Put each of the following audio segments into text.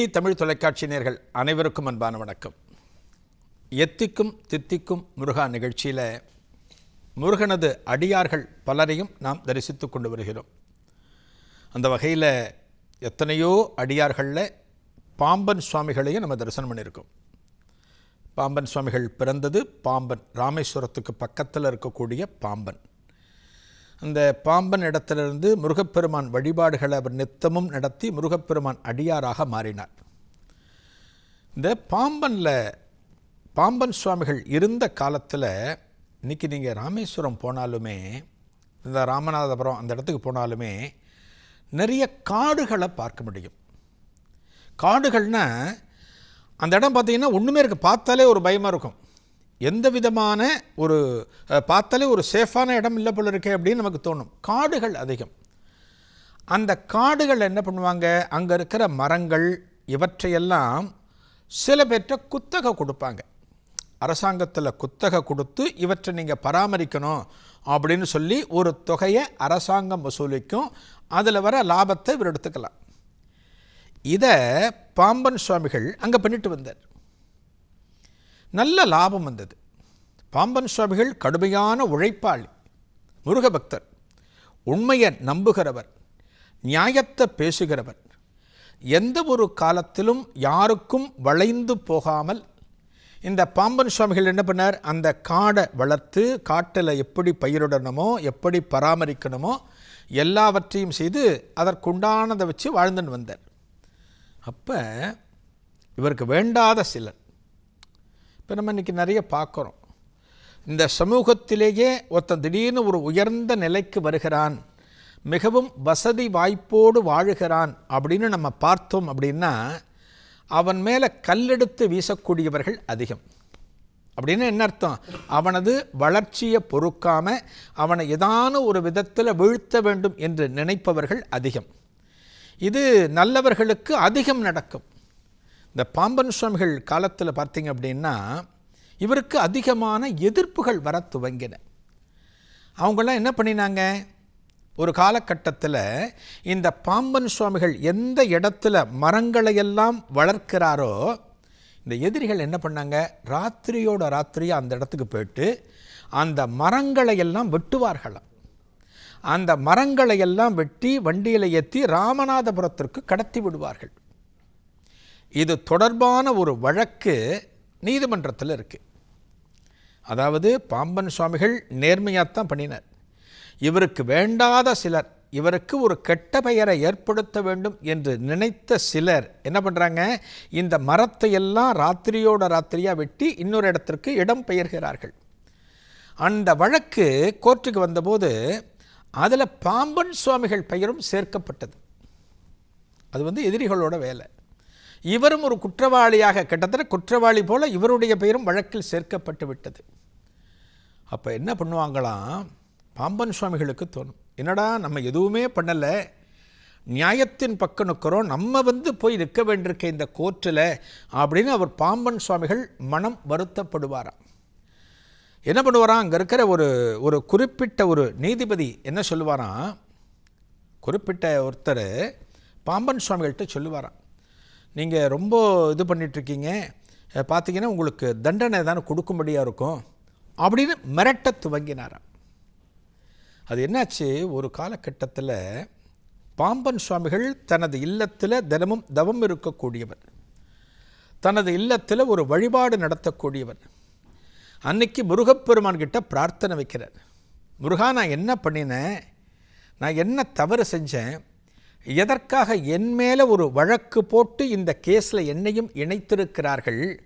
DD Tamil தொலைக்காட்சி நேர்கள் அனைவருக்கும் அன்பான வணக்கம். எத்திக்கும் தித்திக்கும் முருகா நிகழ்ச்சியில் முருகனது அடியார்கள் பலரையும் நாம் தரிசித்து கொண்டு வருகிறோம். அந்த வகையில் எத்தனையோ அடியார்களில் பாம்பன் சுவாமிகளையும் நம்ம தரிசனம் பண்ணியிருக்கோம். பாம்பன் சுவாமிகள் பிறந்தது பாம்பன் ராமேஸ்வரத்துக்கு பக்கத்தில் இருக்கக்கூடிய பாம்பன். அந்த பாம்பன் இடத்திலிருந்து முருகப்பெருமான் வழிபாடுகளை அவர் நித்தமும் நடத்தி முருகப்பெருமான் அடியாராக மாறினார். இந்த பாம்பனில் பாம்பன் சுவாமிகள் இருந்த காலத்தில் இன்றைக்கி நீங்கள் ராமேஸ்வரம் போனாலுமே இந்த ராமநாதபுரம் அந்த இடத்துக்கு போனாலுமே நிறைய காடுகளை பார்க்க முடியும். காடுகள்னா அந்த இடம் பார்த்திங்கன்னா ஒன்றுமே இருக்குது பார்த்தாலே ஒரு பயமாக இருக்கும். எந்த விதமான ஒரு பார்த்தாலே ஒரு சேஃபான இடம் இல்லை போல இருக்கே அப்படின்னு நமக்கு தோணும். காடுகள் அதிகம். அந்த காடுகள் என்ன பண்ணுவாங்க? அங்கே இருக்கிற மரங்கள் இவற்றையெல்லாம் சில பேர்கிட்ட குத்தகை கொடுப்பாங்க. அரசாங்கத்தில் குத்தகை கொடுத்து இவற்றை நீங்கள் பராமரிக்கணும் அப்படின்னு சொல்லி ஒரு தொகையை அரசாங்கம் வசூலிக்கும். அதில் வர லாபத்தை இவர் எடுத்துக்கலாம். இதை பாம்பன் சுவாமிகள் அங்கே பண்ணிட்டு வந்தார். நல்ல லாபம் வந்தது. பாம்பன் சுவாமிகள் கடுமையான உழைப்பாளி முருகபக்தர் உண்மையை நம்புகிறவர் நியாயத்தை பேசுகிறவர். எந்த ஒரு காலத்திலும் யாருக்கும் வளைந்து போகாமல் இந்த பாம்பன் சுவாமிகள் என்ன பண்ணார்? அந்த காடை வளர்த்து காட்டில் எப்படி பயிரிடணுமோ எப்படி பராமரிக்கணுமோ எல்லாவற்றையும் செய்து அதற்குண்டானதை வச்சு வாழ்ந்துன்னு வந்தார். அப்போ இவருக்கு வேண்டாத சிலர் இப்போ நம்ம இன்றைக்கி நிறைய பார்க்குறோம். இந்த சமூகத்திலேயே ஒருத்தன் திடீர்னு ஒரு உயர்ந்த நிலைக்கு வருகிறான் மிகவும் வசதி வாய்ப்போடு வாழுகிறான் அப்படின்னு நம்ம பார்த்தோம் அப்படின்னா அவன் மேலே கல்லெடுத்து வீசக்கூடியவர்கள் அதிகம். அப்படின்னு என்ன அர்த்தம்? அவனது வளர்ச்சியை பொறுக்காம அவனை ஏதான ஒரு விதத்தில் வீழ்த்த வேண்டும் என்று நினைப்பவர்கள் அதிகம். இது நல்லவர்களுக்கு அதிகம் நடக்கும். இந்த பாம்பன் சுவாமிகள் காலத்தில் பார்த்தீங்க அப்படின்னா இவருக்கு அதிகமான எதிர்ப்புகள் வர துவங்கின. அவங்களாம் என்ன பண்ணினாங்க? ஒரு காலகட்டத்தில் இந்த பாம்பன் சுவாமிகள் எந்த இடத்துல மரங்களையெல்லாம் வளர்க்கிறாரோ இந்த எதிரிகள் என்ன பண்ணாங்க? ராத்திரியோட ராத்திரியாக அந்த இடத்துக்கு போயிட்டு அந்த மரங்களை எல்லாம் வெட்டுவார்களாம். அந்த மரங்களை எல்லாம் வெட்டி வண்டியில் ஏற்றி ராமநாதபுரத்திற்கு கடத்தி விடுவார்கள். இது தொடர்பான ஒரு வழக்கு நீதிமன்றத்தில் இருக்குது அதாவது பாம்பன் சுவாமிகள் நேர்மையாகத்தான் பண்ணினார். இவருக்கு வேண்டாத சிலர் இவருக்கு ஒரு கெட்ட பெயரை ஏற்படுத்த வேண்டும் என்று நினைத்த சிலர் என்ன பண்ணுறாங்க இந்த மரத்தை எல்லாம் ராத்திரியோட ராத்திரியாக வெட்டி இன்னொரு இடத்திற்கு இடம் பெயர்கிறார்கள். அந்த வழக்கு கோர்ட்டுக்கு வந்தபோது அதில் பாம்பன் சுவாமிகள் பெயரும் சேர்க்கப்பட்டது. அது வந்து எதிரிகளோட வேலை. இவரும் ஒரு குற்றவாளியாக கிட்டத்தட்ட குற்றவாளி போல இவருடைய பெயரும் வழக்கில் சேர்க்கப்பட்டு விட்டது. அப்போ என்ன பண்ணுவாங்களாம்? பாம்பன் சுவாமிகளுக்கு தோணும். என்னடா நம்ம எதுவுமே பண்ணலை. நியாயத்தின் பக்கம் நிற்கிறோம். நம்ம வந்து போய் நிற்க வேண்டியிருக்க இந்த கோர்ட்டில் அப்படின்னு அவர் பாம்பன் சுவாமிகள் மனம் வருத்தப்படுவாராம். என்ன பண்ணுவாராம்? அங்கே இருக்கிற ஒரு ஒரு குறிப்பிட்ட ஒரு நீதிபதி என்ன சொல்லுவாராம்? குறிப்பிட்ட ஒருத்தர் பாம்பன் சுவாமிகள்கிட்ட சொல்லுவாராம். நீங்கள் ரொம்ப இது பண்ணிகிட்ருக்கீங்க பார்த்தீங்கன்னா உங்களுக்கு தண்டனை தானே கொடுக்கும்படியாக இருக்கும். அப்படின்னு மிரட்ட துவங்கினாராம். அது என்னாச்சு? ஒரு காலகட்டத்தில் பாம்பன் சுவாமிகள் தனது இல்லத்தில் தினமும் தவம் இருக்கக்கூடியவர். தனது இல்லத்தில் ஒரு வழிபாடு நடத்தக்கூடியவர். அன்னைக்கு முருகப்பெருமான் கிட்ட பிரார்த்தனை வைக்கிறார். முருகா நான் என்ன பண்ணினேன்? நான் என்ன தவறு செஞ்சேன்? எதற்காக என் மேலே ஒரு வழக்கு போட்டு இந்த கேஸில் என்னையும் இணைத்திருக்கிறார்கள்?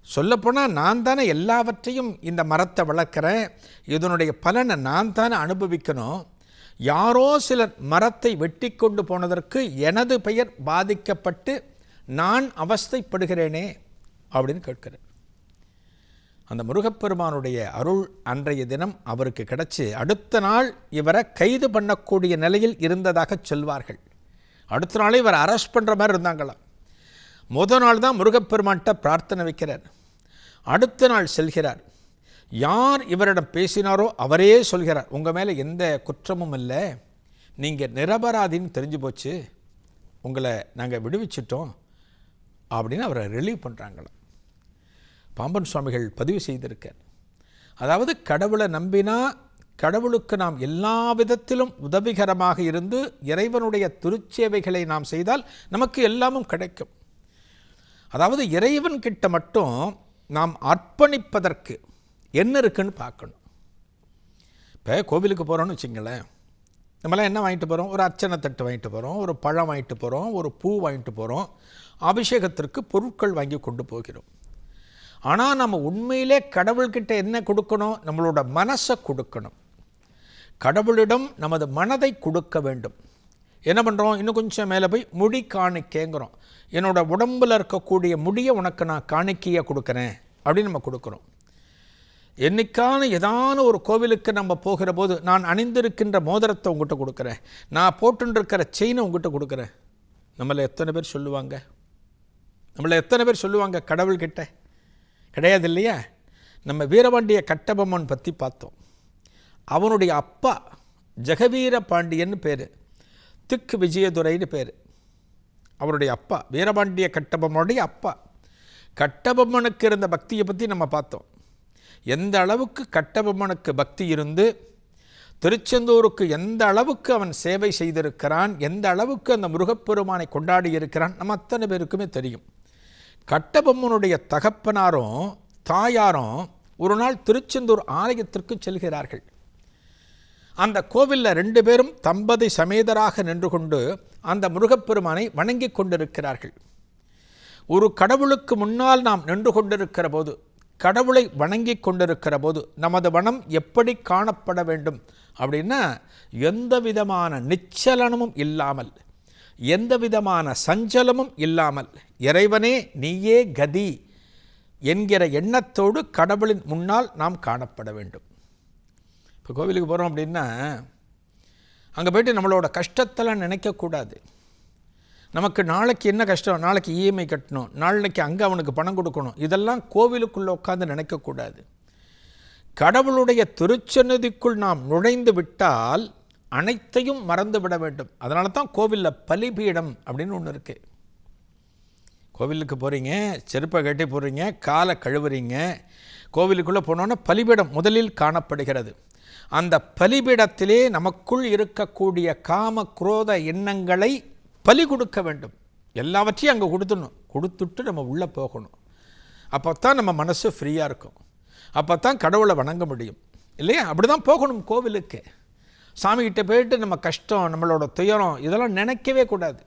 சொல்லப்போனால் நான் தானே எல்லாவற்றையும் இந்த மரத்தை வளர்க்குறேன். இதனுடைய பலனை நான் தானே அனுபவிக்கணும். யாரோ சிலர் மரத்தை வெட்டி கொண்டு போனதற்கு எனது பெயர் பாதிக்கப்பட்டு நான் அவஸ்தைப்படுகிறேனே அப்படின்னு கேட்கிறேன் அந்த முருகப்பெருமானுடைய அருள் அன்றைய தினம் அவருக்கு கிடச்சி அடுத்த நாள் இவரை கைது பண்ணக்கூடிய நிலையில் இருந்ததாக சொல்வார்கள். அடுத்த நாளே இவரை அரெஸ்ட் பண்ணுற மாதிரி இருந்தாங்களாம். முத நாள் தான் முருகப்பெருமான்கிட்ட பிரார்த்தனை வைக்கிறார். அடுத்த நாள் செல்கிறார். யார் இவரிடம் பேசினாரோ அவரே சொல்கிறார். உங்கள் மேலே எந்த குற்றமும் இல்லை. நீங்கள் நிரபராதின்னு தெரிஞ்சு போச்சு. உங்களை நாங்கள் விடுவிச்சிட்டோம். அப்படின்னு அவரை ரிலீவ் பண்ணுறாங்களாம் பாம்பன் சுவாமிகள் பதிவு செய்திருக்கார். அதாவது கடவுளை நம்பினா கடவுளுக்கு நாம் எல்லா விதத்திலும் உதவிகரமாக இருந்து இறைவனுடைய திருச்சேவைகளை நாம் செய்தால் நமக்கு எல்லாமும் கிடைக்கும். அதாவது இறைவன் கிட்ட மட்டும் நாம் அர்ப்பணிப்பதற்கு என்ன இருக்குன்னு பார்க்கணும். இப்போ கோவிலுக்கு போகிறோன்னு வச்சுங்களேன். நம்மளாம் என்ன வாங்கிட்டு போகிறோம் ஒரு அர்ச்சனை தட்டு வாங்கிட்டு போகிறோம் ஒரு பழம் வாங்கிட்டு போகிறோம் ஒரு பூ வாங்கிட்டு போகிறோம் அபிஷேகத்திற்கு பொருட்கள் வாங்கி கொண்டு போகிறோம். ஆனால் நம்ம உண்மையிலே கடவுள்கிட்ட என்ன கொடுக்கணும்? நம்மளோட மனசை கொடுக்கணும். கடவுளிடம் நமது மனதை கொடுக்க வேண்டும். என்ன பண்ணுறோம் இன்னும் கொஞ்சம் மேலே போய் முடி காணிக்கேங்கிறோம். என்னோட உடம்பில் இருக்கக்கூடிய முடியை உனக்கு நான் காணிக்கையாக கொடுக்குறேன் அப்படின்னு நம்ம கொடுக்குறோம். என்னைக்கான ஏதான ஒரு கோவிலுக்கு நம்ம போகிற போது நான் அணிந்திருக்கின்ற மோதிரத்தை உங்கள்கிட்ட கொடுக்குறேன். நான் போட்டுருக்கிற செயினை உங்கள்கிட்ட கொடுக்குறேன். நம்மளை எத்தனை பேர் சொல்லுவாங்க? நம்மளை எத்தனை பேர் சொல்லுவாங்க கடவுள்கிட்ட? கிடையாது இல்லையா நம்ம வீரபாண்டிய கட்டபொம்மன் பற்றி பார்த்தோம். அவனுடைய அப்பா ஜெகவீர பாண்டியன்னு பேர். திக்கு விஜயதுரைன்னு பேர். அவருடைய அப்பா வீரபாண்டிய கட்டபொம்மனுடைய அப்பா. கட்டபொம்மனுக்கு இருந்த பக்தியை பற்றி நம்ம பார்த்தோம். எந்த அளவுக்கு கட்டபொம்மனுக்கு பக்தி இருந்து திருச்செந்தூருக்கு எந்த அளவுக்கு அவன் சேவை செய்திருக்கிறான் எந்த அளவுக்கு அந்த முருகப்பெருமானை கொண்டாடி இருக்கிறான் நம்ம அத்தனை பேருக்குமே தெரியும். கட்டபொம்மனுடைய தகப்பனாரும் தாயாரும் ஒரு நாள் திருச்செந்தூர் ஆலயத்திற்கு செல்கிறார்கள். அந்த கோவிலில் ரெண்டு பேரும் தம்பதி சமேதராக நின்று கொண்டு அந்த முருகப்பெருமானை வணங்கி கொண்டிருக்கிறார்கள். ஒரு கடவுளுக்கு முன்னால் நாம் நின்று கொண்டிருக்கிற போது கடவுளை வணங்கி கொண்டிருக்கிற போது நமது வனம் எப்படி காணப்பட வேண்டும்? அப்படின்னா எந்த விதமான நிச்சலனமும் இல்லாமல் எந்த விதமான சஞ்சலமும் இல்லாமல் இறைவனே நீயே கதி என்கிற எண்ணத்தோடு கடவுளின் முன்னால் நாம் காணப்பட வேண்டும். இப்போ கோவிலுக்கு போகிறோம் அப்படின்னா அங்கே போயிட்டு நம்மளோட கஷ்டத்தெல்லாம் நினைக்கக்கூடாது. நமக்கு நாளைக்கு என்ன கஷ்டம்? நாளைக்கு இஎம்ஐ கட்டணும். நாளைக்கு அங்கே அவனுக்கு பணம் கொடுக்கணும். இதெல்லாம் கோவிலுக்குள்ளே உட்காந்து நினைக்கக்கூடாது. கடவுளுடைய திருச்சன்னதிக்குள் நாம் நுழைந்து விட்டால் அனைத்தையும் மறந்து விட வேண்டும். அதனால தான் கோவிலில் பலிபீடம் அப்படின்னு ஒன்று இருக்குது கோவிலுக்கு போகிறீங்க செருப்பை கட்டி போகிறீங்க காலை கழுவுறீங்க கோவிலுக்குள்ளே போனோன்னா பலிபீடம் முதலில் காணப்படுகிறது. அந்த பலிபீடத்திலே நமக்குள் இருக்கக்கூடிய காம குரோத எண்ணங்களை பலி கொடுக்க வேண்டும். எல்லாவற்றையும் அங்கே கொடுத்துடணும். கொடுத்துட்டு நம்ம உள்ளே போகணும். அப்போ தான் நம்ம மனசு ஃப்ரீயாக இருக்கும். அப்போ தான் கடவுளை வணங்க முடியும். இல்லையா? அப்படி தான் போகணும் கோவிலுக்கு. சாமிகிட்ட போயிட்டு நம்ம கஷ்டம் நம்மளோட துயரம் இதெல்லாம் நினைக்கவே கூடாது.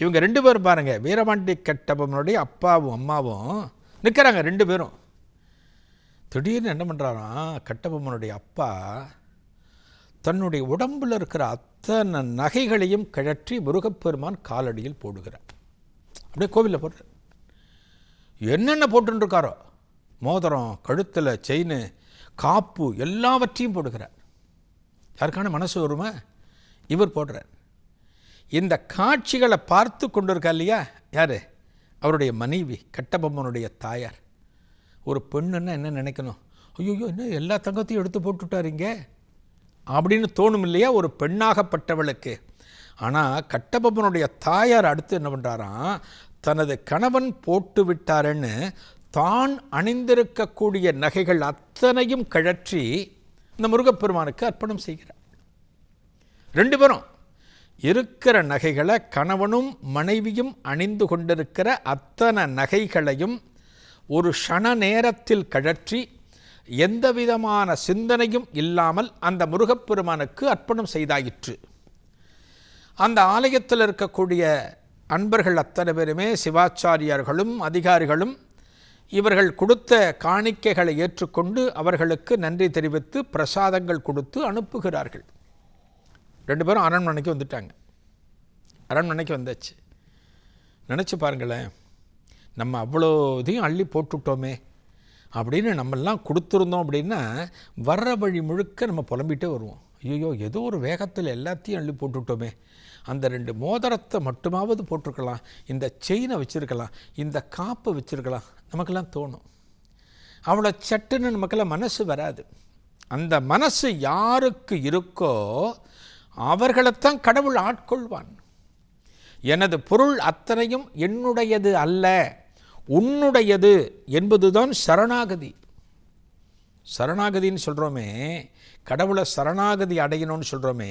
இவங்க ரெண்டு பேரும் பாருங்கள் வீரபாண்டி கட்டபொம்மனுடைய அப்பாவும் அம்மாவும் நிற்கிறாங்க ரெண்டு பேரும். திடீர்னு என்ன பண்ணுறாராம் கட்டபொம்மனுடைய அப்பா தன்னுடைய உடம்பில் இருக்கிற அத்தனை நகைகளையும் கிழற்றி முருகப்பெருமான் காலடியில் போடுகிறார். அப்படியே கோவிலில் போடுறார். என்னென்ன போட்டுருக்காரோ மோதிரம் கழுத்தில் செயின் காப்பு எல்லாவற்றையும் போடுகிறார். யாருக்கான மனசு வருமா? இவர் போடுறார். இந்த காட்சிகளை பார்த்து கொண்டிருக்கா இல்லையா? யார்? அவருடைய மனைவி கட்டபொம்மனுடைய தாயார். ஒரு பெண்ணுன்னா என்ன நினைக்கணும்? ஐயோ என்ன எல்லா தங்கத்தையும் எடுத்து போட்டுட்டாருங்க அப்படின்னு தோணும் இல்லையா? ஒரு பெண்ணாகப்பட்டவளுக்கு. ஆனால் கட்டபொம்மனுடைய தாயார் அடுத்து என்ன பண்ணுறாராம் தனது கணவன் போட்டு விட்டாருன்னு தான் அணிந்திருக்கக்கூடிய நகைகள் அத்தனையும் கழற்றி இந்த முருகப்பெருமானுக்கு அர்ப்பணம் செய்கிறார். ரெண்டு பேரும் இருக்கிற நகைகளை கணவனும் மனைவியும் அணிந்து கொண்டிருக்கிற அத்தனை நகைகளையும் ஒரு ஷண நேரத்தில் கழற்றி எந்த விதமான சிந்தனையும் இல்லாமல் அந்த முருகப்பெருமானுக்கு அர்ப்பணம் செய்தாயிற்று. அந்த ஆலயத்தில் இருக்கக்கூடிய அன்பர்கள் அத்தனை பேருமே சிவாச்சாரியார்களும் அதிகாரிகளும் இவர்கள் கொடுத்த காணிக்கைகளை ஏற்றுக்கொண்டு அவர்களுக்கு நன்றி தெரிவித்து பிரசாதங்கள் கொடுத்து அனுப்புகிறார்கள். ரெண்டு பேரும் அரண்மனைக்கு வந்துட்டாங்க. அரண்மனைக்கு வந்தாச்சு. நினச்சி பாருங்களேன் நம்ம அவ்வளோ இதையும் அள்ளி போட்டுட்டோமே அப்படின்னு நம்மெல்லாம் கொடுத்துருந்தோம் அப்படின்னா வர்ற வழி முழுக்க நம்ம புலம்பிகிட்டே வருவோம். ஐயோ ஏதோ ஒரு வேகத்தில் எல்லாத்தையும் அள்ளி போட்டுட்டோமே. அந்த ரெண்டு மோதிரத்தை மட்டுமாவது போட்டிருக்கலாம். இந்த செயினை வச்சுருக்கலாம். இந்த காப்பை வச்சுருக்கலாம். நமக்கெல்லாம் தோணும். அவ்வளோ சட்டுன்னு நமக்கெல்லாம் மனசு வராது. அந்த மனசு யாருக்கு இருக்கோ அவர்களைத்தான் கடவுள் ஆட்கொள்வான். எனது பொருள் அத்தனையும் என்னுடையது அல்ல. உன்னுடையது என்பதுதான் சரணாகதி. சரணாகதின்னு சொல்கிறோமே கடவுளை சரணாகதி அடையணும்னு சொல்கிறோமே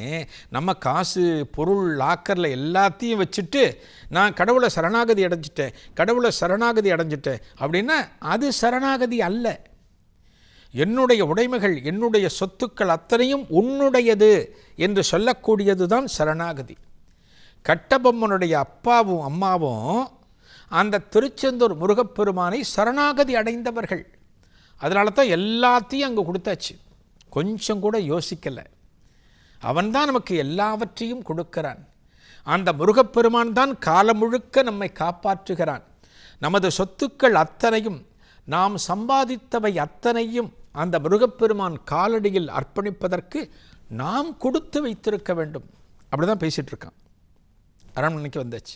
நம்ம காசு பொருள் லாக்கரில் எல்லாத்தையும் வச்சுட்டு நான் கடவுளை சரணாகதி அடைஞ்சிட்டேன் கடவுளை சரணாகதி அடைஞ்சிட்டேன் அப்படின்னா அது சரணாகதி அல்ல. என்னுடைய உடைமைகள் என்னுடைய சொத்துக்கள் அத்தனையும் உன்னுடையது என்று சொல்லக்கூடியது தான் சரணாகதி. கட்டபொம்மனுடைய அப்பாவும் அம்மாவும் அந்த திருச்செந்தூர் முருகப்பெருமானை சரணாகதி அடைந்தவர்கள். அதனால தான் எல்லாத்தையும் அங்கே கொடுத்தாச்சு. கொஞ்சம் கூட யோசிக்கலை. அவன்தான் நமக்கு எல்லாவற்றையும் கொடுக்கிறான். அந்த முருகப்பெருமான் தான் காலம் முழுக்க நம்மை காப்பாற்றுகிறான். நமது சொத்துக்கள் அத்தனையும் நாம் சம்பாதித்தவை அத்தனையும் அந்த முருகப்பெருமான் காலடியில் அர்ப்பணிப்பதற்கு நாம் கொடுத்து வைத்திருக்க வேண்டும். அப்படி தான் பேசிகிட்ருக்கான் அரண்மனைக்கு வந்தாச்சு.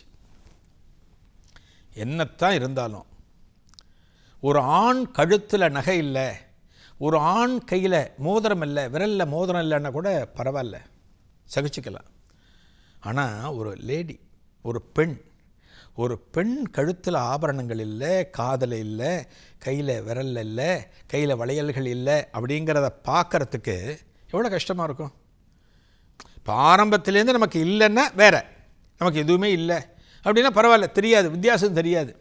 என்னத்தான் இருந்தாலும் ஒரு ஆண் கழுத்தில் நகை இல்லை ஒரு ஆண் கையில் மோதிரம் இல்லை விரலில் மோதிரம் இல்லைன்னா கூட பரவாயில்ல சகிச்சுக்கலாம். ஆனால் ஒரு லேடி ஒரு பெண் ஒரு பெண் கழுத்தில் ஆபரணங்கள் இல்லை காதல் இல்லை கையில் விரல் இல்லை கையில் வளையல்கள் இல்லை அப்படிங்கிறத பார்க்குறதுக்கு எவ்வளோ கஷ்டமாக இருக்கும்? இப்போ ஆரம்பத்துலேருந்து நமக்கு இல்லைன்னா வேறு நமக்கு எதுவுமே இல்லை அப்படின்னா பரவாயில்ல தெரியாது வித்தியாசம் தெரியாது.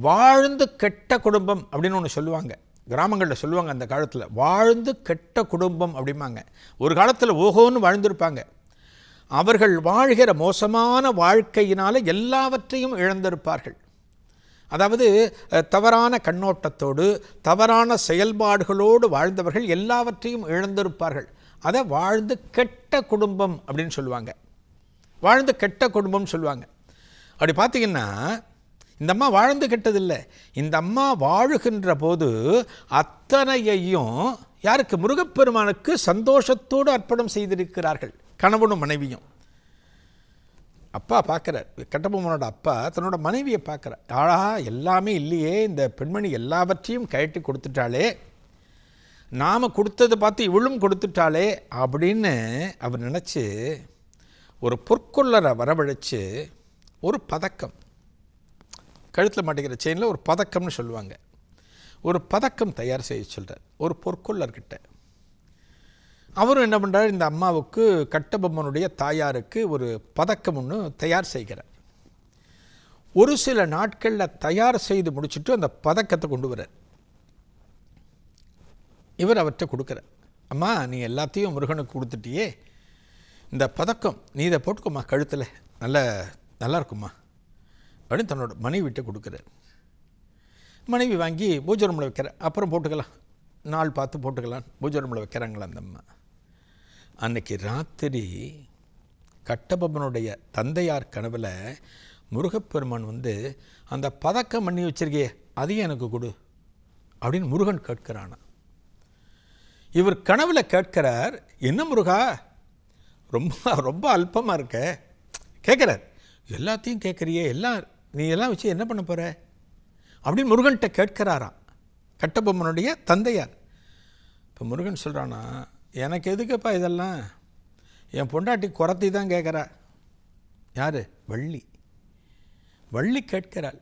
வாழ்ந்து கெட்ட குடும்பம் அப்படின்னு ஒன்று சொல்லுவாங்க. கிராமங்களில் சொல்லுவாங்க அந்த காலத்தில். வாழ்ந்து கெட்ட குடும்பம் அப்படிம்பாங்க. ஒரு காலத்தில் ஓஹோன்னு வாழ்ந்திருப்பாங்க. அவர்கள் வாழ்கிற மோசமான வாழ்க்கையினால் எல்லாவற்றையும் இழந்திருப்பார்கள். அதாவது தவறான கண்ணோட்டத்தோடு தவறான செயல்பாடுகளோடு வாழ்ந்தவர்கள் எல்லாவற்றையும் இழந்திருப்பார்கள். அதை வாழ்ந்து கெட்ட குடும்பம் அப்படின்னு சொல்லுவாங்க. வாழ்ந்து கெட்ட குடும்பம்னு சொல்லுவாங்க. அப்படி பார்த்தீங்கன்னா இந்த அம்மா வாழ்ந்து கெட்டதில்லை. இந்த அம்மா வாழுகின்ற போது அத்தனையையும் யாருக்கு? முருகப்பெருமானுக்கு சந்தோஷத்தோடு அர்ப்பணம் செய்திருக்கிறார்கள். கணவனும் மனைவியும். அப்பா பார்க்குறார். கட்டபொம்மனோட அப்பா தன்னோட மனைவியை பார்க்குறார். ஆழா எல்லாமே இல்லையே. இந்த பெண்மணி எல்லாவற்றையும் கழட்டி கொடுத்துட்டாளே. நாம் கொடுத்ததை பார்த்து இவளும் கொடுத்துட்டாளே அப்படின்னு அவர் நினச்சி ஒரு பொற்கொள்ளரை வரவழைச்சு ஒரு பதக்கம். கழுத்தில் மாட்டிக்கிற செயினில் ஒரு பதக்கம்னு சொல்லுவாங்க. ஒரு பதக்கம் தயார் செய்ய சொல்கிறார் ஒரு பொற்கொள்ளர்கிட்ட. அவரும் என்ன பண்ணுறார் இந்த அம்மாவுக்கு கட்டபொம்மனுடைய தாயாருக்கு ஒரு பதக்கம் ஒன்று தயார் செய்கிறார். ஒரு சில நாட்களில் தயார் செய்து முடிச்சுட்டு அந்த பதக்கத்தை கொண்டு வரார் இவர் அவர்கிட்ட கொடுக்குறார். அம்மா நீ எல்லாத்தையும் முருகனுக்கு கொடுத்துட்டியே. இந்த பதக்கம் நீ இதை போட்டுக்கோம்மா கழுத்தில். நல்ல நல்லா இருக்கும்மா. அப்படின்னு தன்னோட மனைவிட்ட கொடுக்குறார். மனைவி வாங்கி பூஜை ரூமில் வைக்கிற அப்புறம் போட்டுக்கலாம். நாள் பார்த்து போட்டுக்கலாம். பூஜை ரூமில் வைக்கிறாங்களா அந்த அம்மா. அன்னைக்கு ராத்திரி கட்டபொம்மனுடைய தந்தையார் கனவில் முருகப்பெருமான் வந்து அந்த பதக்கம் பண்ணி வச்சிருக்கே அதையும் எனக்கு கொடு அப்படின்னு முருகன் கேட்கிறானா இவர் கனவில் கேட்கிறார் என்ன முருகா ரொம்ப ரொம்ப அல்பமாக இருக்க. கேட்குறார் எல்லாத்தையும் கேட்குறியே எல்லாம் நீ எல்லாம் வச்சு என்ன பண்ண போகிற அப்படின்னு முருகன்கிட்ட கேட்கிறாராம். கட்டபொம்மனுடைய தந்தையார். இப்போ முருகன் சொல்கிறானா எனக்கு எதுக்குப்பா இதெல்லாம்? என் பொண்டாட்டி குறத்தி தான் கேட்குறா யார்? வள்ளி. வள்ளி கேட்கிறாள்.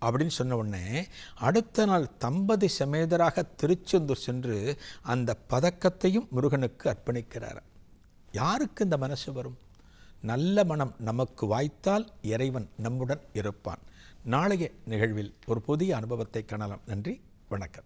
அப்படின்னு சொன்ன உடனே அடுத்த நாள் தம்பதி சமேதராக திருச்செந்தூர் சென்று அந்த பதக்கத்தையும் முருகனுக்கு அர்ப்பணிக்கிறார் யாருக்கு இந்த மனசு வரும்? நல்ல மனம் நமக்கு வாய்த்தால் இறைவன் நம்முடன் இருப்பான். நாளைய நிகழ்வில் ஒரு புதிய அனுபவத்தை காணலாம். நன்றி வணக்கம்.